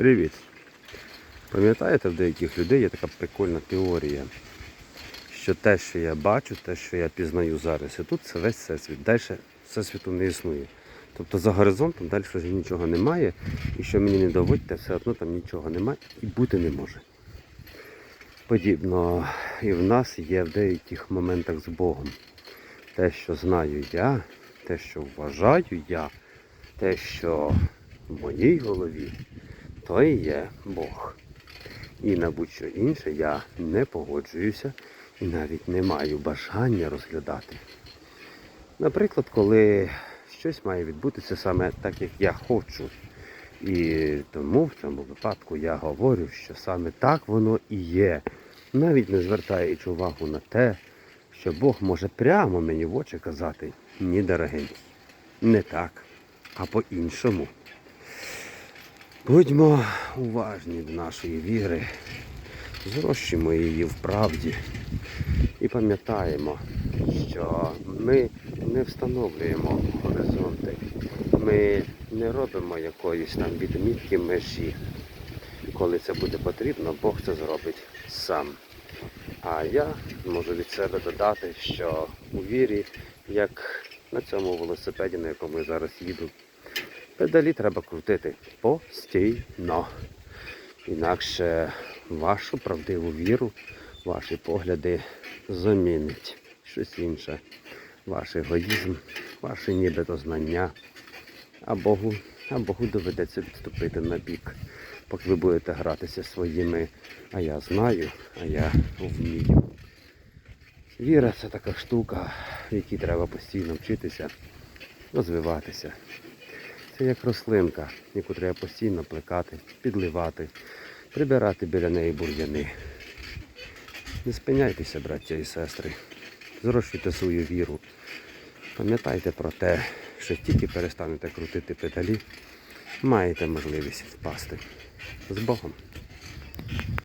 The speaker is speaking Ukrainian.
Привіт! Пам'ятаєте, в деяких людей є така прикольна теорія, що те, що я бачу, те, що я пізнаю зараз, і тут це весь всесвіт. Далі всесвіту не існує. Тобто за горизонтом далі вже нічого немає, і що мені не доводьте, все одно там нічого немає і бути не може. Подібно і в нас є в деяких моментах з Богом. Те, що знаю я, те, що вважаю я, те, що в моїй голові, то і є Бог. І на будь-що інше я не погоджуюся і навіть не маю бажання розглядати. Наприклад, коли щось має відбутися саме так, як я хочу. І тому в цьому випадку я говорю, що саме так воно і є, навіть не звертаючи увагу на те, що Бог може прямо мені в очі казати, ні, дорогенький, не так, а по-іншому. Будьмо уважні до нашої віри, зрощуємо її в правді і пам'ятаємо, що ми не встановлюємо горизонти, ми не робимо якоїсь там відмітки межі. Коли це буде потрібно, Бог це зробить сам. А я можу від себе додати, що у вірі, як на цьому велосипеді, на якому я зараз їду, педалі треба крутити постійно. Інакше вашу правдиву віру, ваші погляди замінить щось інше. Ваш егоїзм, ваше нібито знання. А Богу, а Богу доведеться відступити на бік, поки ви будете гратися своїми, а я знаю, а я вмію. Віра це така штука, в якій треба постійно вчитися, розвиватися. Це як рослинка, яку треба постійно плекати, підливати, прибирати біля неї бур'яни. Не спиняйтеся, браття і сестри. Зрощуйте свою віру. Пам'ятайте про те, що тільки перестанете крутити педалі, маєте можливість впасти. З Богом!